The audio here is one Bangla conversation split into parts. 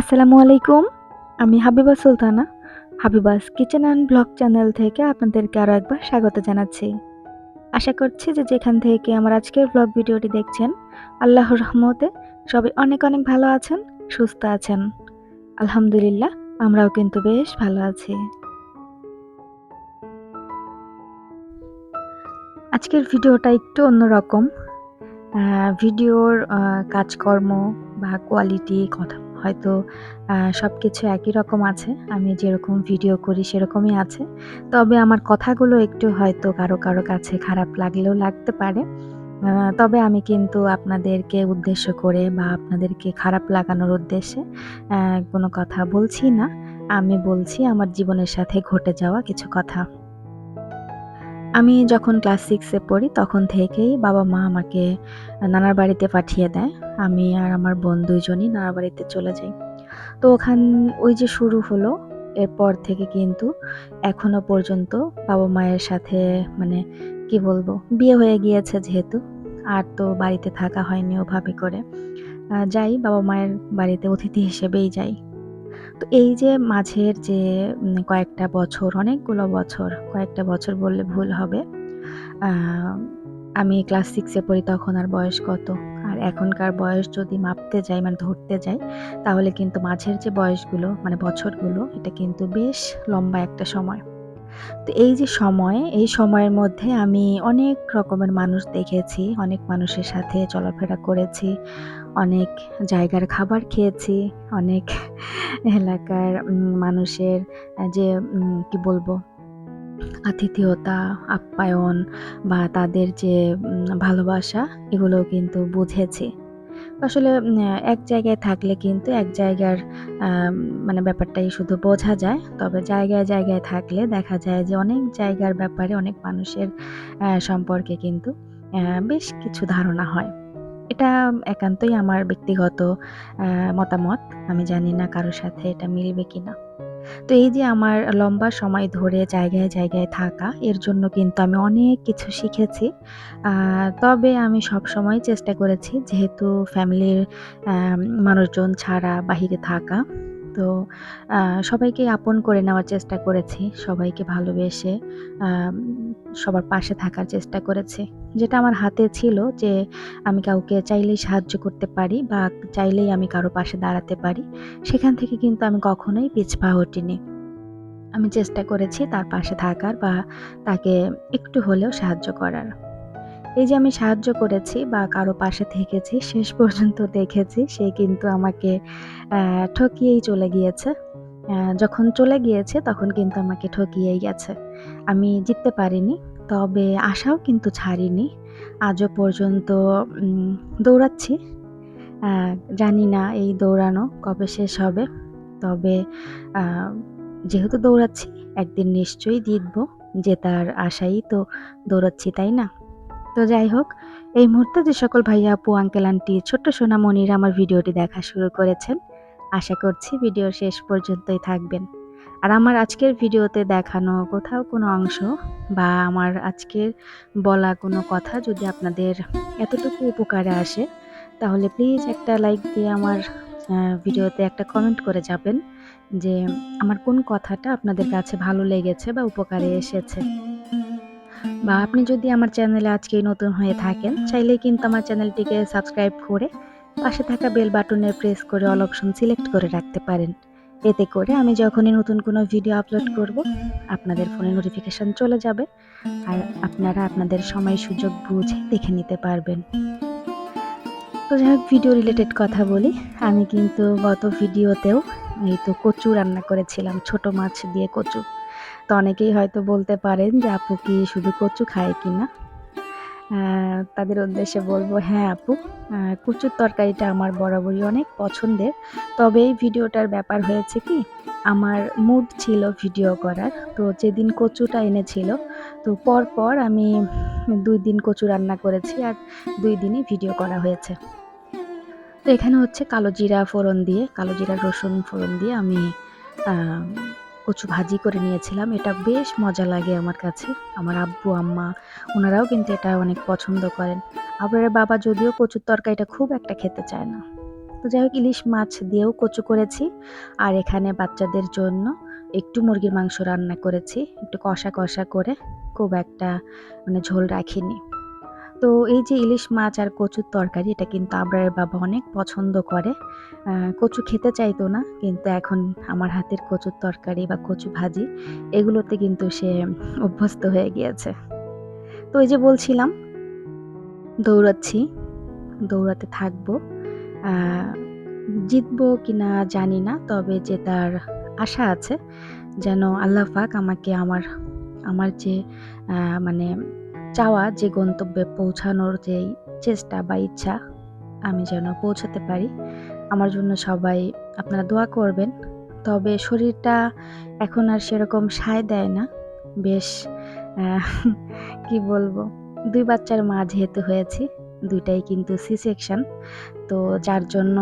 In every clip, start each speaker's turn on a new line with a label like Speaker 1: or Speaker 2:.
Speaker 1: আসসালামু আলাইকুম, আমি Habiba Sultana Habiba's kitchen and vlog channel থেকে আপনাদেরকে আরও একবার স্বাগত জানাচ্ছি। আশা করছি যে যেখান থেকে আমার আজকের ব্লগ ভিডিওটি দেখছেন, আল্লাহর রহমতে সবাই অনেক অনেক ভালো আছেন, সুস্থ আছেন। আলহামদুলিল্লাহ, আমরাও কিন্তু বেশ ভালো আছি। আজকের ভিডিওটা একটু অন্যরকম। ভিডিওর কাজকর্ম বা কোয়ালিটি, কথা হয়তো সব কিছু একই রকম আছে, আমি যেরকম ভিডিও করি সেরকমই আছে। তবে আমার কথাগুলো একটু হয়তো কারও কারও কাছে খারাপ লাগলেও লাগতে পারে। তবে আমি কিন্তু আপনাদেরকে উদ্দেশ্য করে বা আপনাদেরকে খারাপ লাগানোর উদ্দেশ্যে কোনো কথা বলছি না। আমি বলছি আমার জীবনের সাথে ঘটে যাওয়া কিছু কথা। আমি যখন ক্লাস সিক্সে পড়ি, তখন থেকেই বাবা মা আমাকে নানার বাড়িতে পাঠিয়ে দেয়। আমি আর আমার বোন দুইজনই নানার বাড়িতে চলে যাই। তো ওখান, ওই যে শুরু হলো, এরপর থেকে কিন্তু এখনও পর্যন্ত বাবা মায়ের সাথে মানে কি বলব, বিয়ে হয়ে গিয়েছে যেহেতু। আর তো বাড়িতে থাকা হয়নি ওভাবে করে। যাই, বাবা মায়ের বাড়িতে অতিথি হিসেবেই যাই। তো এই যে মাঝের যে কয়েকটা বছর, অনেকগুলো বছর, কয়েকটা বছর বললে ভুল হবে। আমি ক্লাস সিক্সে পড়ি, তখন আর বয়স কত? আর এখনকার বয়স যদি মাপতে যাই মানে ধরতে যাই, তাহলে কিন্তু মাঝের যে বয়সগুলো মানে বছরগুলো, এটা কিন্তু বেশ লম্বা একটা সময়। তো এই যে সময়, এই সময়ের মধ্যে আমি অনেক রকমের মানুষ দেখেছি, অনেক মানুষের সাথে চলাফেরা করেছি। অনেক জায়গার খাবার খেয়েছি, অনেক এলাকার মানুষের যে কি বলব, আতিথেয়তা, আপ্যায়ন বা তাদের যে ভালোবাসা এগুলো কিন্তু বুঝেছি। আসলে এক জায়গায় থাকলে কিন্তু এক জায়গার মানে ব্যাপারটাই শুধু বোঝা যায়, তবে জায়গায় জায়গায় থাকলে দেখা যায় যে অনেক জায়গার ব্যাপারে অনেক মানুষের সম্পর্কে কিন্তু বেশ কিছু ধারণা হয়। এটা একান্তই আমার ব্যক্তিগত মতামত। আমি জানি না কারোর সাথে এটা মিলবে কিনা। তো এই যে আমার লম্বা সময় ধরে জায়গায় জায়গায় থাকা, এর জন্য কিন্তু আমি অনেক কিছু শিখেছি। তবে আমি সব সময় চেষ্টা করেছি যেহেতু ফ্যামিলির মানুষজন ছাড়া বাহিরে থাকা। তো সবাইকে আপন করে নেওয়ার চেষ্টা করেছি, সবাইকে ভালোবেসে সবার পাশে থাকার চেষ্টা করেছি। যেটা আমার হাতে ছিল যে আমি কাউকে চাইলেই সাহায্য করতে পারি বা চাইলেই আমি কারও পাশে দাঁড়াতে পারি, সেখান থেকে কিন্তু আমি কখনোই পিছপা হটিনি। আমি চেষ্টা করেছি তার পাশে থাকার বা তাকে একটু হলেও সাহায্য করার। এই যে আমি সাহায্য করেছি বা কারও পাশে থেকেছি, শেষ পর্যন্ত দেখেছি, সে কিন্তু আমাকে ঠকিয়েই চলে গিয়েছে। যখন চলে গিয়েছে তখন কিন্তু আমাকে ঠকিয়েই গেছে। আমি জিততে পারিনি। তবে আশাও কিন্তু ছাড়িনি। আজও পর্যন্ত দৌড়াচ্ছি। জানি না এই দৌড়ানো কবে শেষ হবে। তবে যেহেতু দৌড়াচ্ছি, একদিন নিশ্চয়ই জিতব। জেতার আশাই তো দৌড়াচ্ছি, তাই না? তো যাই হোক, এই মুহূর্তে যে সকল ভাইয়া, আপু, আঙ্কেল, আন্টি, ছোট্ট সোনামণিরা আমার ভিডিওটি দেখা শুরু করেছেন, আশা করছি ভিডিও শেষ পর্যন্তই থাকবেন। আর আমার আজকের ভিডিওতে দেখানো কোথাও কোনো অংশ বা আমার আজকের বলা কোনো কথা যদি আপনাদের এতটুকু উপকারে আসে, তাহলে প্লিজ একটা লাইক দিয়ে আমার ভিডিওতে একটা কমেন্ট করে যাবেন যে আমার কোন কথাটা আপনাদের কাছে ভালো লেগেছে বা উপকারে এসেছে। বা আপনি যদি আমার চ্যানেলে আজকে নতুন হয়ে থাকেন চাইলে কিন্তু আমার চ্যানেলটিকে সাবস্ক্রাইব করে পাশে থাকা বেল বাটনে প্রেস করে অল অপশন সিলেক্ট করে রাখতে পারেন। এতে করে আমি যখনই নতুন কোনো ভিডিও আপলোড করব আপনাদের ফোনে নোটিফিকেশন চলে যাবে। আর আপনারা আপনাদের সময় সুযোগ বুঝে দেখে নিতে পারবেন। তো যাই হোক ভিডিও রিলেটেড কথা বলি। আমি কিন্তু গত ভিডিওতেও এই তো কচু রান্না করেছিলাম ছোট মাছ দিয়ে কচু। তো অনেকেই হয়তো বলতে পারেন যে আপু কি শুধু কচু খায় কিনা? আহ, তাদের উদ্দেশ্যে বলব হ্যাঁ আপু কচুর তরকারিটা আমার বরাবরই অনেক পছন্দের। তবে এই ভিডিওটার ব্যাপার হয়েছে কি, আমার মুড ছিল ভিডিও করার, তো যেদিন কচুটা এনেছিল, তো পর পর আমি দুই দিন কচু রান্না করেছি আর দুই দিনই ভিডিও করা হয়েছে। তো এখানে হচ্ছে কালো জিরা ফোড়ন দিয়ে, কালো জিরা রসুন ফোড়ন দিয়ে আমি কচু ভাজি করে নিয়েছিলাম। এটা বেশ মজা লাগে আমার কাছে। আমার আব্বু, আম্মা, ওনারাও কিন্তু এটা অনেক পছন্দ করেন। আপনার বাবা যদিও কচুর তরকারিটা খুব একটা খেতে চায় না। তো যাই হোক, ইলিশ মাছ দিয়েও কচু করেছি। আর এখানে বাচ্চাদের জন্য একটু মুরগির মাংস রান্না করেছি। একটু কষা কষা করে খুব একটা মানে ঝোল রাখিনি। তো এই যে ইলিশ মাছ আর কচুর তরকারি, এটা কিন্তু আবরারের বাবা অনেক পছন্দ করে। কচু খেতে চাইতো না, কিন্তু এখন আমার হাতের কচুর তরকারি বা কচু ভাজি, এগুলোতে কিন্তু সে অভ্যস্ত হয়ে গিয়েছে। তো এই যে বলছিলাম, দৌড়াচ্ছি, দৌড়াতে থাকব। জিতবো কিনা জানি না, তবে যে তার আশা আছে। যেন আল্লাহ পাক আমাকে আমার আমার যে মানে চাওয়া যে গন্তব্যে পৌঁছানোর যে চেষ্টা বা ইচ্ছা, আমি যেন পৌঁছাতে পারি। আমার জন্য সবাই আপনারা দোয়া করবেন। তবে শরীরটা এখন আর সেরকম সায় দেয় না। বেশ কি বলব? দুই বাচ্চার মা যেহেতু হয়েছি, দুইটাই কিন্তু সি সেকশন তো যার জন্য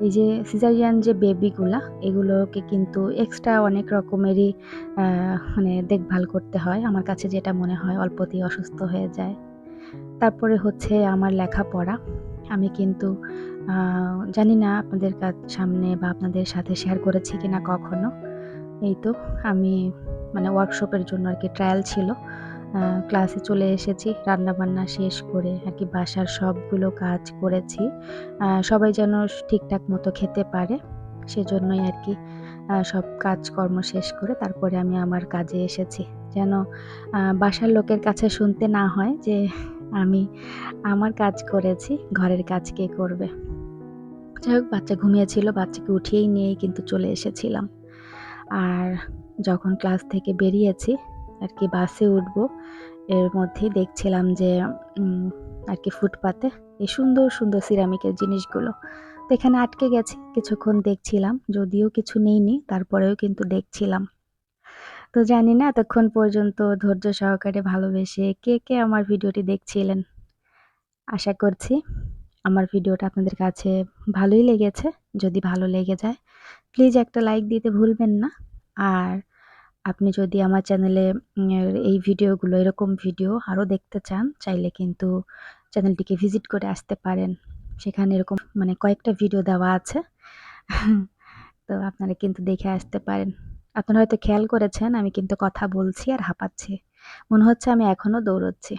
Speaker 1: এই যে সিজারিয়ান যে বেবিগুলা এগুলোকে কিন্তু এক্সট্রা অনেক রকমেরই মানে দেখভাল করতে হয়। আমার কাছে যেটা মনে হয় অল্পতেই অসুস্থ হয়ে যায়। তারপরে হচ্ছে আমার লেখাপড়া। আমি কিন্তু জানি না আপনাদের সামনে বা আপনাদের সাথে শেয়ার করেছি কি না কখনো। এই তো, আমি মানে ওয়ার্কশপের জন্য আর কি ট্রায়াল ছিল। ক্লাসে চলে এসেছি, রান্নাবান্না শেষ করে আর কি বাসার সবগুলো কাজ করেছি। সবাই যেন ঠিকঠাক মতো খেতে পারে, সেজন্যই আর কি সব কাজকর্ম শেষ করে তারপরে আমি আমার কাজে এসেছি। যেন বাসার লোকের কাছে শুনতে না হয় যে আমি আমার কাজ করেছি, ঘরের কাজ কে করবে। যাই হোক, বাচ্চা ঘুমিয়েছিল, বাচ্চাকে উঠিয়েই নিয়েই কিন্তু চলে এসেছিলাম। আর যখন ক্লাস থেকে বেরিয়েছি আর কি বাসে উঠব। এর মধ্যেই দেখছিলাম যে আর কি ফুটপাতে এই সুন্দর সুন্দর সিরামিকের জিনিসগুলো। তো এখানে আটকে গেছে, কিছুক্ষণ দেখছিলাম, যদিও কিছু নেইনি, তারপরেও কিন্তু দেখছিলাম। তো জানি না এতক্ষণ পর্যন্ত ধৈর্য সহকারে ভালোবেসে কে কে আমার ভিডিওটি দেখছিলেন। আশা করছি আমার ভিডিওটা আপনাদের কাছে ভালোই লেগেছে। যদি ভালো লেগে যায় প্লিজ একটা লাইক দিতে ভুলবেন না। আর আপনি যদি আমার চ্যানেলে এই ভিডিওগুলো, এরকম ভিডিও আরও দেখতে চান, চাইলে কিন্তু চ্যানেলটিকে ভিজিট করে আসতে পারেন। সেখানে এরকম মানে কয়েকটা ভিডিও দেওয়া আছে। তো আপনারা কিন্তু দেখে আসতে পারেন। আপনারা হয়তো খেয়াল করেছেন, আমি কিন্তু কথা বলছি আর হাঁপাচ্ছি। মনে হচ্ছে আমি এখনও দৌড়চ্ছি।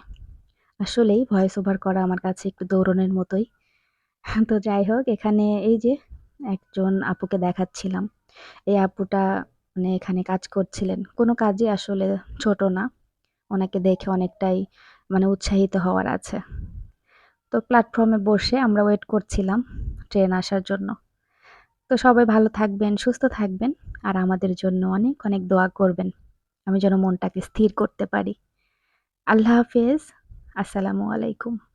Speaker 1: আসলেই ভয়েস ওভার করা আমার কাছে একটু দৌড়নের মতোই। তো যাই হোক, এখানে এই যে একজন আপুকে দেখাচ্ছিলাম। এই আপুটা মানে এখানে কাজ করছিলেন। কোনো কাজই আসলে ছোট না। ওনাকে দেখে অনেকটাই মানে উৎসাহিত হওয়ার আছে। তো প্ল্যাটফর্মে বসে আমরা ওয়েট করছিলাম ট্রেন আসার জন্য। তো সবাই ভালো থাকবেন, সুস্থ থাকবেন আর আমাদের জন্য অনেক অনেক দোয়া করবেন। আমি যেন মনটাকে স্থির করতে পারি। আল্লাহ হাফেজ। আসসালামু আলাইকুম।